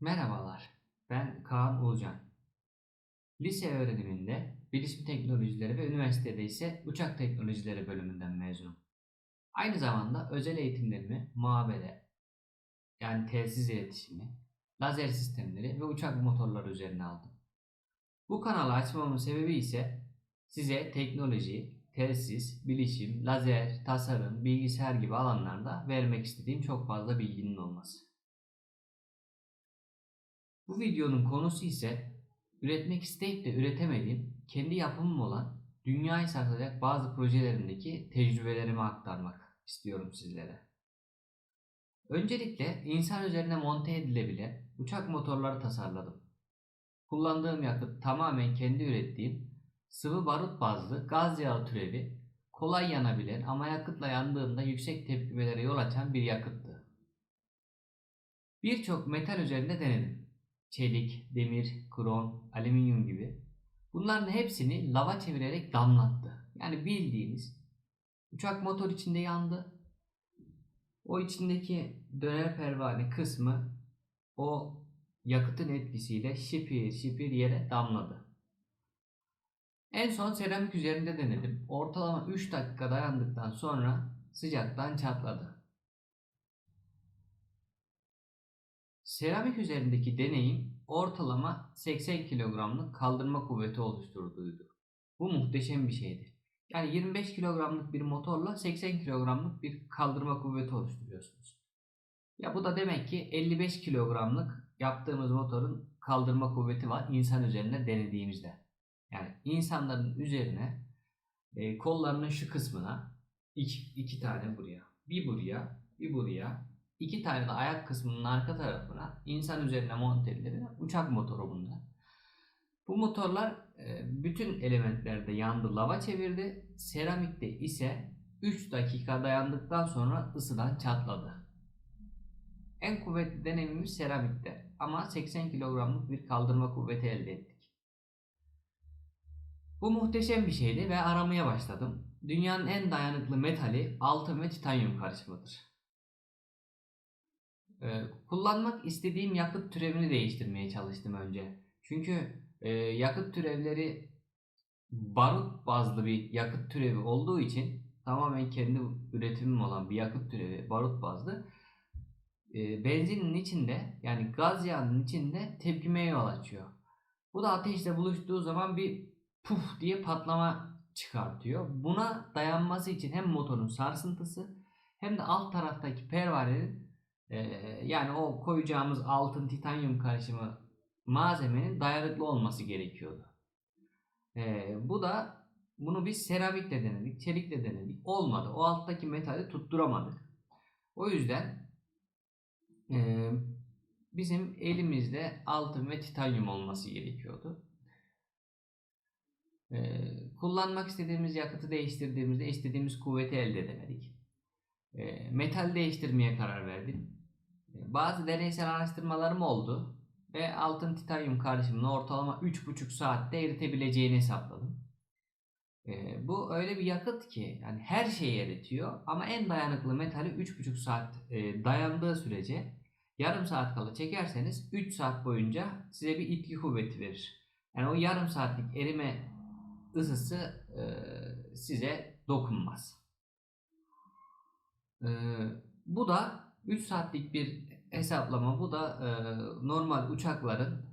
Merhabalar, ben Kaan Ulucan. Lise öğreniminde bilişim teknolojileri ve üniversitede ise uçak teknolojileri bölümünden mezunum. Aynı zamanda özel eğitimlerimi muamele, yani telsiz iletişimi, lazer sistemleri ve uçak motorları üzerine aldım. Bu kanalı açmamın sebebi ise size teknoloji, telsiz, bilişim, lazer, tasarım, bilgisayar gibi alanlarda vermek istediğim çok fazla bilginin olması. Bu videonun konusu ise üretmek isteyip de üretemediğim, kendi yapımım olan dünyayı sarsacak bazı projelerimdeki tecrübelerimi aktarmak istiyorum sizlere. Öncelikle insan üzerine monte edilebilen uçak motorları tasarladım. Kullandığım yakıt tamamen kendi ürettiğim sıvı barut bazlı gaz yağı türevi, kolay yanabilen ama yakıtla yandığında yüksek tepkimelere yol açan bir yakıttı. Birçok metal üzerinde denedim çelik, demir, krom, alüminyum gibi. Bunların hepsini lava çevirerek damlattı. Yani bildiğiniz uçak motor içinde yandı. O içindeki döner pervane kısmı o yakıtın etkisiyle şipir şipir yere damladı. En son seramik üzerinde denedim. Ortalama 3 dakika dayandıktan sonra sıcaktan çatladı. Seramik üzerindeki deneyim ortalama 80 kilogramlık kaldırma kuvveti oluşturduğuydu. Bu muhteşem bir şeydi. Yani 25 kilogramlık bir motorla 80 kilogramlık bir kaldırma kuvveti oluşturuyorsunuz. Ya bu da demek ki 55 kilogramlık yaptığımız motorun kaldırma kuvveti var insan üzerine denediğimizde. Yani insanların üzerine e, kollarının şu kısmına iki, iki tane buraya, bir buraya, bir buraya, iki tane de ayak kısmının arka tarafına insan üzerine monte edilen uçak motoru bunlar. Bu motorlar e, bütün elementlerde yandı, lava çevirdi. Seramikte ise 3 dakika dayandıktan sonra ısıdan çatladı. En kuvvetli deneyimimiz seramikte ama 80 kilogramlık bir kaldırma kuvveti elde ettik. Bu muhteşem bir şeydi ve aramaya başladım. Dünyanın en dayanıklı metali altın ve titanyum karışımıdır. Ee, kullanmak istediğim yakıt türevini değiştirmeye çalıştım önce. Çünkü e, yakıt türevleri barut bazlı bir yakıt türevi olduğu için tamamen kendi üretimim olan bir yakıt türevi barut bazlı e, benzinin içinde yani gaz yağının içinde tepkimeye yol açıyor. Bu da ateşle buluştuğu zaman bir puf diye patlama çıkartıyor. Buna dayanması için hem motorun sarsıntısı hem de alt taraftaki pervanenin e, yani o koyacağımız altın titanyum karışımı malzemenin dayanıklı olması gerekiyordu. E, bu da bunu biz seramikle denedik, çelikle denedik. Olmadı. O alttaki metali tutturamadık. O yüzden e, bizim elimizde altın ve titanyum olması gerekiyordu. Ee, kullanmak istediğimiz yakıtı değiştirdiğimizde istediğimiz kuvveti elde edemedik. Ee, metal değiştirmeye karar verdim. Ee, bazı deneysel araştırmalarım oldu ve altın titanyum karışımını ortalama 3,5 saatte eritebileceğini hesapladım. Ee, bu öyle bir yakıt ki yani her şeyi eritiyor ama en dayanıklı metali 3,5 saat e, dayandığı sürece yarım saat kala çekerseniz 3 saat boyunca size bir itki kuvveti verir. Yani o yarım saatlik erime ısısı e, size dokunmaz. E, bu da 3 saatlik bir hesaplama. Bu da e, normal uçakların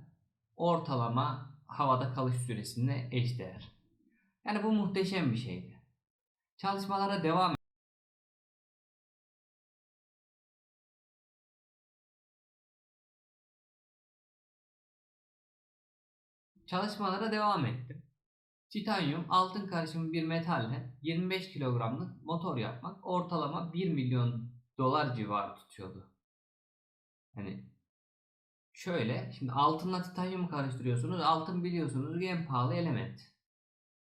ortalama havada kalış süresine eşdeğer. Yani bu muhteşem bir şeydi. Çalışmalara devam Çalışmalara devam ettim. Titanyum altın karışımı bir metalle 25 kilogramlık motor yapmak ortalama 1 milyon dolar civarı tutuyordu. Hani şöyle şimdi altınla titanyumu karıştırıyorsunuz. Altın biliyorsunuz en pahalı element.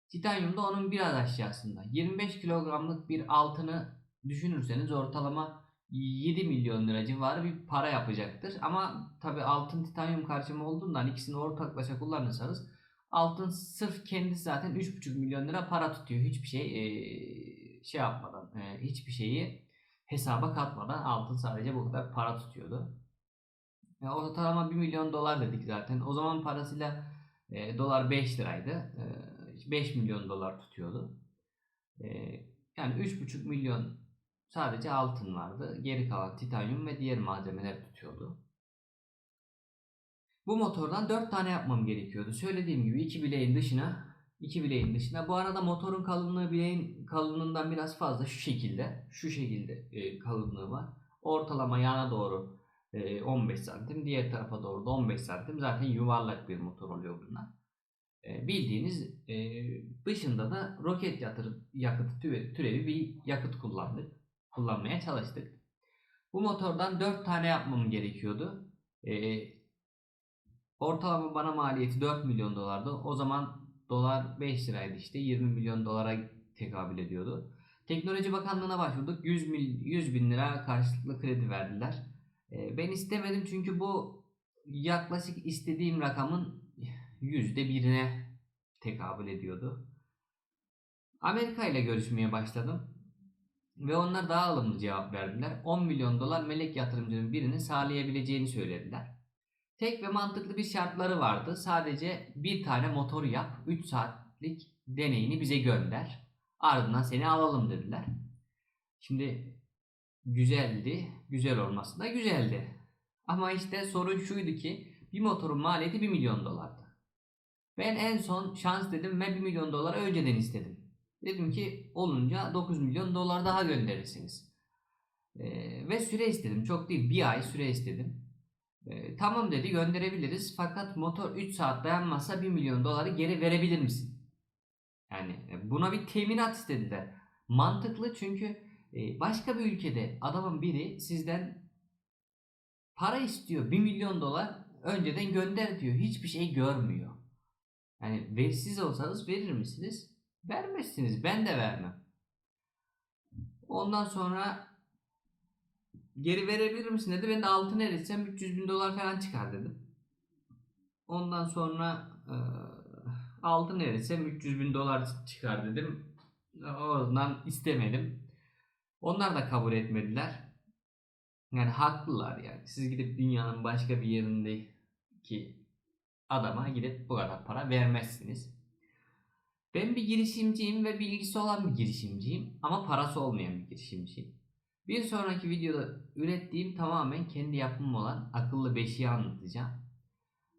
Titanyum da onun biraz aşağısında. 25 kilogramlık bir altını düşünürseniz ortalama 7 milyon lira civarı bir para yapacaktır. Ama tabi altın titanyum karışımı olduğundan ikisini ortaklaşa kullanırsanız altın sırf kendisi zaten 3,5 milyon lira para tutuyor. Hiçbir şey şey yapmadan, hiçbir şeyi hesaba katmadan altın sadece bu kadar para tutuyordu. Ya ortalama 1 milyon dolar dedik zaten. O zaman parasıyla e, dolar 5 liraydı. E, 5 milyon dolar tutuyordu. E, yani 3,5 milyon sadece altın vardı. Geri kalan titanyum ve diğer malzemeler tutuyordu. Bu motordan 4 tane yapmam gerekiyordu. Söylediğim gibi iki bileğin dışına iki bileğin dışına. Bu arada motorun kalınlığı bileğin kalınlığından biraz fazla şu şekilde. Şu şekilde e, kalınlığı var. Ortalama yana doğru e, 15 santim. Diğer tarafa doğru da 15 santim. Zaten yuvarlak bir motor oluyor bunlar. E, bildiğiniz e, dışında da roket yatır, yakıtı türevi, türevi bir yakıt kullandık. Kullanmaya çalıştık. Bu motordan 4 tane yapmam gerekiyordu. E, ortalama bana maliyeti 4 milyon dolardı. O zaman dolar 5 liraydı işte 20 milyon dolara tekabül ediyordu. Teknoloji Bakanlığı'na başvurduk. 100, mil, 100 bin lira karşılıklı kredi verdiler. E, ben istemedim çünkü bu yaklaşık istediğim rakamın yüzde birine tekabül ediyordu. Amerika ile görüşmeye başladım. Ve onlar daha alımlı cevap verdiler. 10 milyon dolar melek yatırımcının birinin sağlayabileceğini söylediler. Tek ve mantıklı bir şartları vardı. Sadece bir tane motor yap, 3 saatlik deneyini bize gönder. Ardından seni alalım dediler. Şimdi güzeldi, güzel olması da güzeldi. Ama işte sorun şuydu ki bir motorun maliyeti 1 milyon dolardı. Ben en son şans dedim ve 1 milyon doları önceden istedim. Dedim ki olunca 9 milyon dolar daha gönderirsiniz. Ee, ve süre istedim. Çok değil bir ay süre istedim. Ee, tamam dedi gönderebiliriz fakat motor 3 saat dayanmazsa 1 milyon doları geri verebilir misin? Yani e, buna bir teminat istediler. Mantıklı çünkü e, başka bir ülkede adamın biri sizden para istiyor 1 milyon dolar önceden gönder diyor. Hiçbir şey görmüyor. Yani versiz olsanız verir misiniz? Vermezsiniz. Ben de vermem. Ondan sonra geri verebilir misin dedi. Ben de altın eritsem 300 bin dolar falan çıkar dedim. Ondan sonra e, altın eritsem 300 bin dolar çıkar dedim. Oradan istemedim. Onlar da kabul etmediler. Yani haklılar yani. Siz gidip dünyanın başka bir yerindeki adama gidip bu kadar para vermezsiniz. Ben bir girişimciyim ve bilgisi olan bir girişimciyim ama parası olmayan bir girişimciyim. Bir sonraki videoda ürettiğim tamamen kendi yapımım olan akıllı beşiği anlatacağım.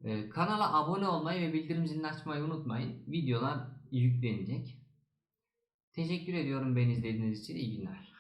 Ee, kanala abone olmayı ve bildirim zilini açmayı unutmayın. Videolar yüklenecek. Teşekkür ediyorum beni izlediğiniz için. İyi günler.